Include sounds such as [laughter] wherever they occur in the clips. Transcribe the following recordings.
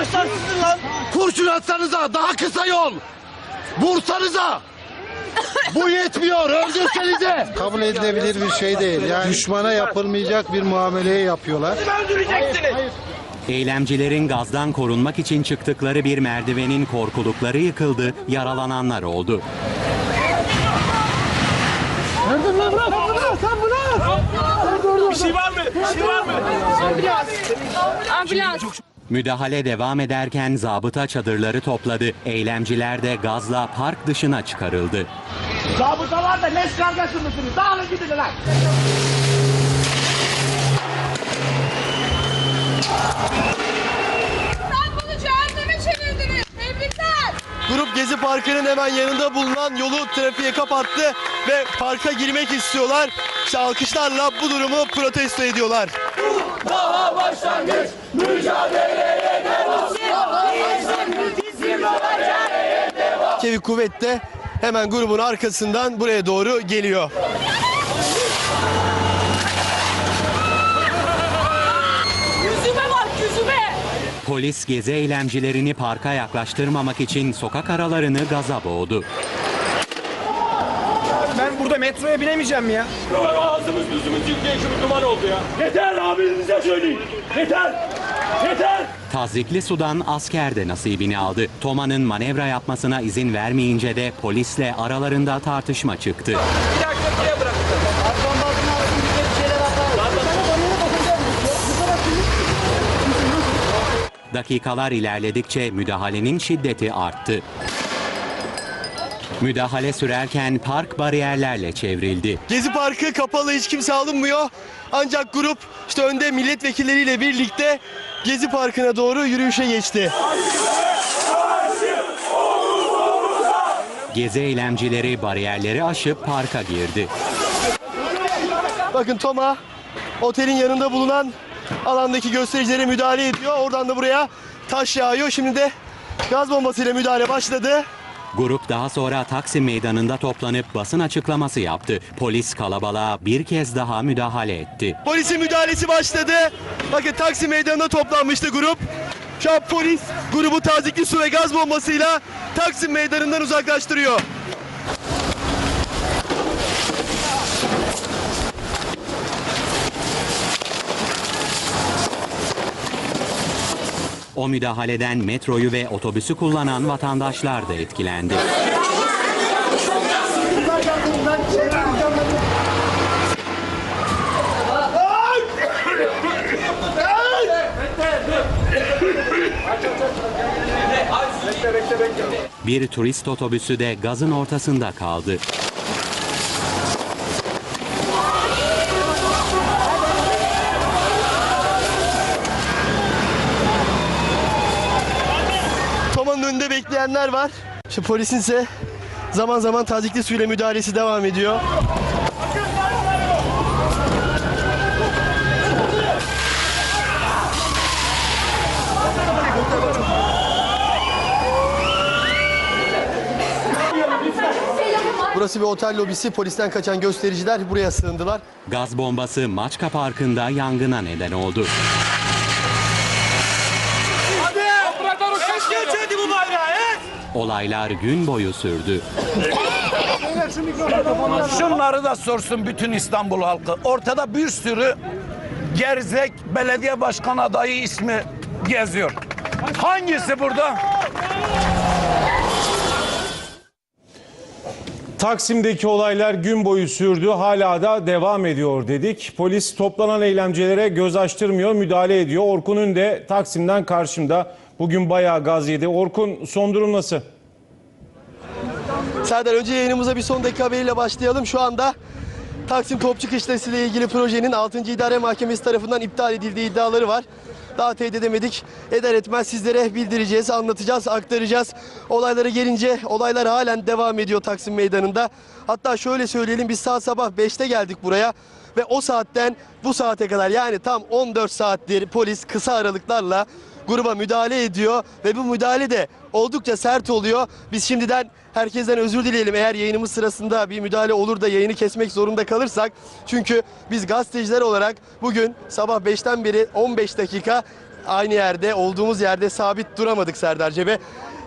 Başlar sizin lan. Kurşun atsanıza daha kısa yol. Vursanıza. Bu yetmiyor öldürsenize. [laughs] kabul edilebilir bir şey değil. Yani düşmana yapılmayacak bir muameleye yapıyorlar. Öldüreceksiniz. Eylemcilerin gazdan korunmak için çıktıkları bir merdivenin korkulukları yıkıldı, yaralananlar oldu. Bir şey var mı? Bir şey var mı? Ambulans. Müdahale devam ederken zabıta çadırları topladı. Eylemciler de gazla park dışına çıkarıldı. Zabıtalar da leş kargası mısınız? Dağılın gidin lan. Grup Gezi Parkı'nın hemen yanında bulunan yolu trafiğe kapattı ve parka girmek istiyorlar. İşte alkışlarla bu durumu protesto ediyorlar. Çevik kuvvet de hemen grubun arkasından buraya doğru geliyor. Yüzüme bak yüzüme. Polis gezi eylemcilerini parka yaklaştırmamak için sokak aralarını gaza boğdu. Ben burada metroya binemeyeceğim ya. Ağzımız yüzümüz yüzüye şu duman oldu ya. Yeter abinize söyleyin. Yeter. Yeter. Tazikli sudan asker de nasibini aldı. Toma'nın manevra yapmasına izin vermeyince de polisle aralarında tartışma çıktı. Bir dakika buraya bırakın. Dakikalar ilerledikçe müdahalenin şiddeti arttı. Müdahale sürerken park bariyerlerle çevrildi. Gezi Parkı kapalı hiç kimse alınmıyor. Ancak grup işte önde milletvekilleriyle birlikte Gezi Parkı'na doğru yürüyüşe geçti. Gezi eylemcileri bariyerleri aşıp parka girdi. Bakın Toma otelin yanında bulunan alandaki göstericilere müdahale ediyor. Oradan da buraya taş yağıyor. Şimdi de gaz bombasıyla müdahale başladı. Grup daha sonra Taksim Meydanı'nda toplanıp basın açıklaması yaptı. Polis kalabalığa bir kez daha müdahale etti. Polisin müdahalesi başladı. Bakın Taksim Meydanı'nda toplanmıştı grup. Şu an polis grubu tazikli su ve gaz bombasıyla Taksim Meydanı'ndan uzaklaştırıyor. O müdahaleden metroyu ve otobüsü kullanan vatandaşlar da etkilendi. Bir turist otobüsü de gazın ortasında kaldı. Toma'nın önünde bekleyenler var. Şu polisin ise zaman zaman tazikli suyla müdahalesi devam ediyor. Burası bir otel lobisi. Polisten kaçan göstericiler buraya sığındılar. Gaz bombası Maçka Parkı'nda yangına neden oldu. Olaylar gün boyu sürdü. Şunları da sorsun bütün İstanbul halkı. Ortada bir sürü gerzek belediye başkan adayı ismi geziyor. Hangisi burada? Taksim'deki olaylar gün boyu sürdü, hala da devam ediyor dedik. Polis toplanan eylemcilere göz açtırmıyor, müdahale ediyor. Orkun'un de Taksim'den karşımda. Bugün bayağı gaz yedi. Orkun son durum nasıl? Serdar önce yayınımıza bir son dakika haberiyle başlayalım. Şu anda Taksim Topçu Kışlası ile ilgili projenin 6. İdare Mahkemesi tarafından iptal edildiği iddiaları var. Daha teyit edemedik. Eder etmez sizlere bildireceğiz, anlatacağız, aktaracağız. Olaylara gelince olaylar halen devam ediyor Taksim Meydanı'nda. Hatta şöyle söyleyelim biz saat sabah 5'te geldik buraya. Ve o saatten bu saate kadar yani tam 14 saattir polis kısa aralıklarla gruba müdahale ediyor ve bu müdahale de oldukça sert oluyor. Biz şimdiden herkesten özür dileyelim eğer yayınımız sırasında bir müdahale olur da yayını kesmek zorunda kalırsak. Çünkü biz gazeteciler olarak bugün sabah 5'ten beri 15 dakika aynı yerde olduğumuz yerde sabit duramadık Serdar Cebe.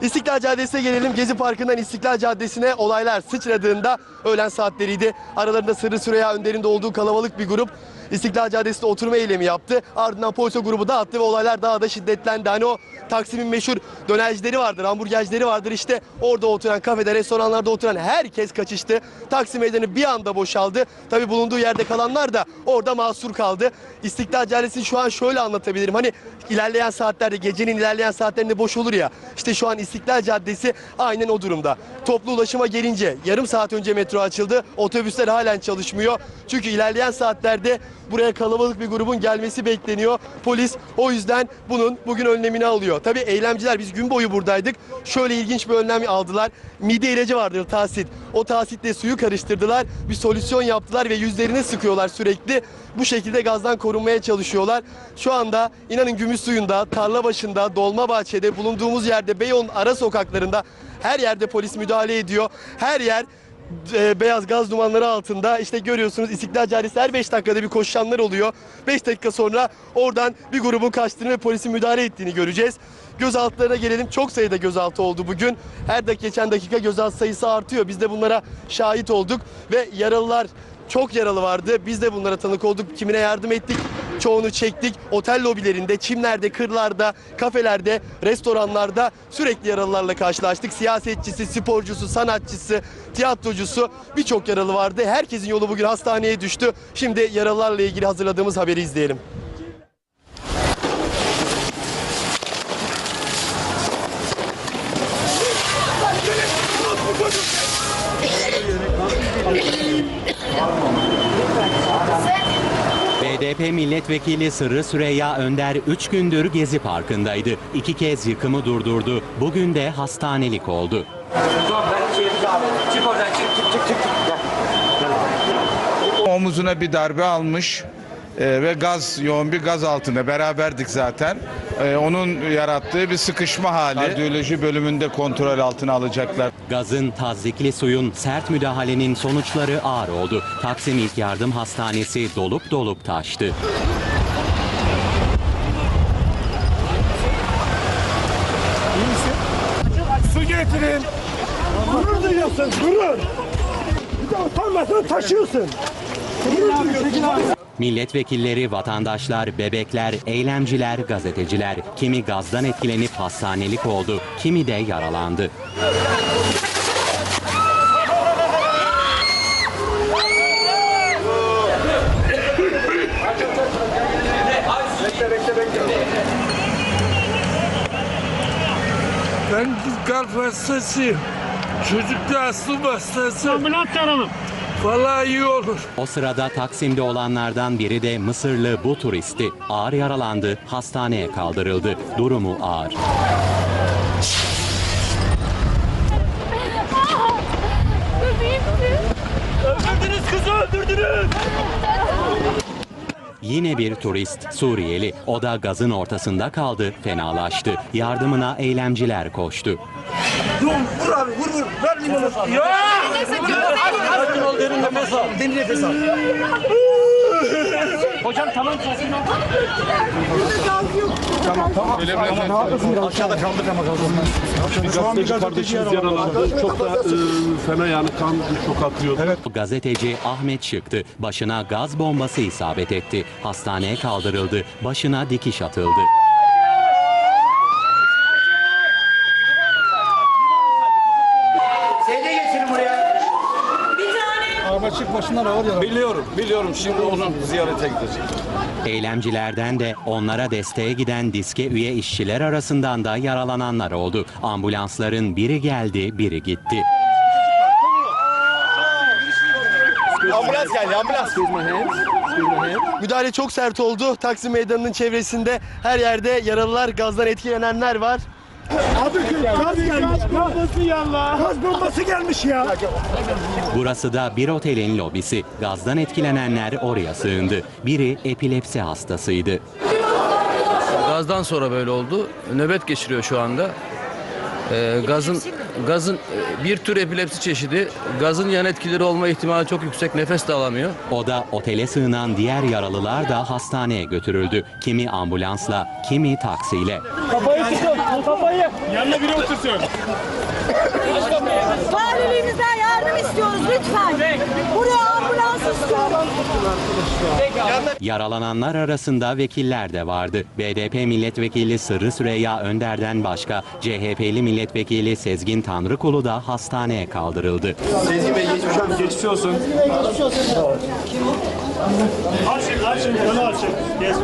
İstiklal Caddesi'ne gelelim. Gezi Parkı'ndan İstiklal Caddesi'ne olaylar sıçradığında öğlen saatleriydi. Aralarında Sırrı Süreyya önderinde olduğu kalabalık bir grup İstiklal Caddesi'nde oturma eylemi yaptı. Ardından polise grubu dağıttı ve olaylar daha da şiddetlendi. Hani o Taksim'in meşhur dönercileri vardır, hamburgercileri vardır. İşte orada oturan kafede, restoranlarda oturan herkes kaçıştı. Taksim meydanı bir anda boşaldı. Tabii bulunduğu yerde kalanlar da orada mahsur kaldı. İstiklal Caddesi'ni şu an şöyle anlatabilirim. Hani ilerleyen saatlerde, gecenin ilerleyen saatlerinde boş olur ya. İşte şu an İstiklal Caddesi aynen o durumda. Toplu ulaşıma gelince yarım saat önce metro açıldı. Otobüsler halen çalışmıyor. Çünkü ilerleyen saatlerde buraya kalabalık bir grubun gelmesi bekleniyor. Polis o yüzden bunun bugün önlemini alıyor. Tabii eylemciler biz gün boyu buradaydık. Şöyle ilginç bir önlem aldılar. Mide ilacı vardır tasit. O tasitle suyu karıştırdılar. Bir solüsyon yaptılar ve yüzlerini sıkıyorlar sürekli. Bu şekilde gazdan korunmaya çalışıyorlar. Şu anda inanın gümüş suyunda, tarla başında, dolma bahçede bulunduğumuz yerde Beyoğlu'nun ara sokaklarında her yerde polis müdahale ediyor. Her yer e, beyaz gaz dumanları altında işte görüyorsunuz İstiklal Caddesi her 5 dakikada bir koşanlar oluyor. 5 dakika sonra oradan bir grubun kaçtığını ve polisin müdahale ettiğini göreceğiz. Gözaltılarına gelelim. Çok sayıda gözaltı oldu bugün. Her dakika geçen dakika gözaltı sayısı artıyor. Biz de bunlara şahit olduk ve yaralılar çok yaralı vardı. Biz de bunlara tanık olduk. Kimine yardım ettik. Çoğunu çektik. Otel lobilerinde, çimlerde, kırlarda, kafelerde, restoranlarda sürekli yaralılarla karşılaştık. Siyasetçisi, sporcusu, sanatçısı, tiyatrocusu birçok yaralı vardı. Herkesin yolu bugün hastaneye düştü. Şimdi yaralılarla ilgili hazırladığımız haberi izleyelim. BDP milletvekili Sırrı Süreyya Önder 3 gündür Gezi Parkı'ndaydı. İki kez yıkımı durdurdu. Bugün de hastanelik oldu. Omuzuna bir darbe almış e, ve gaz yoğun bir gaz altında beraberdik zaten. E, onun yarattığı bir sıkışma hali. Kardiyoloji bölümünde kontrol altına alacaklar. Gazın, tazyikli suyun, sert müdahalenin sonuçları ağır oldu. Taksim İlk Yardım Hastanesi dolup dolup taştı. Su getirin. Gurur duyuyorsun, gurur. Bir de utanmasan taşıyorsun. Gurur duyuyorsun. Milletvekilleri, vatandaşlar, bebekler, eylemciler, gazeteciler kimi gazdan etkilenip hastanelik oldu, kimi de yaralandı. Ben kalp hastasıyım. Çocukta astım hastası. Ambulans aralım. Vallahi iyi olur. O sırada Taksim'de olanlardan biri de Mısırlı bu turisti. Ağır yaralandı, hastaneye kaldırıldı. Durumu ağır. Öldürdünüz kızı öldürdünüz. Yine bir turist, Suriyeli. O da gazın ortasında kaldı, fenalaştı. Yardımına eylemciler koştu. Vur, vur abi vur vur. Ver limonu. Ya! Sakin ol derin nefes al. Derin nefes al. Hocam tamam sakin ol. Çok da fena yani kan çok akıyor. Gazeteci Ahmet çıktı. Başına gaz bombası isabet etti. Hastaneye kaldırıldı. Başına dikiş atıldı. Biliyorum, biliyorum. Şimdi onun ziyarete gidecek. Eylemcilerden de onlara desteğe giden diske üye işçiler arasından da yaralananlar oldu. Ambulansların biri geldi, biri gitti. Ambulans geldi, ambulans. Müdahale çok sert oldu. Taksim Meydanı'nın çevresinde her yerde yaralılar, gazdan etkilenenler var. Abi gaz gelmiş. Gaz bombası yallah. Gaz bombası gelmiş ya. Burası da bir otelin lobisi. Gazdan etkilenenler oraya sığındı. Biri epilepsi hastasıydı. Gazdan sonra böyle oldu. Nöbet geçiriyor şu anda. Ee, gazın gazın e, bir tür epilepsi çeşidi. Gazın yan etkileri olma ihtimali çok yüksek. Nefes de alamıyor. O da otele sığınan diğer yaralılar da hastaneye götürüldü. Kimi ambulansla, kimi taksiyle. Kafayı tutun. Kafayı. Yanına biri otursun. Valiliğimizden yardım istiyoruz lütfen. Buraya ambulans istiyoruz. Yaralananlar arasında vekiller de vardı. BDP milletvekili Sırrı Süreyya Önder'den başka CHP'li milletvekili Sezgin Tanrıkulu da hastaneye kaldırıldı. Sezgin Bey geçmiş olsun. Geçmiş olsun. Açın, açın, yolu açın. Geç.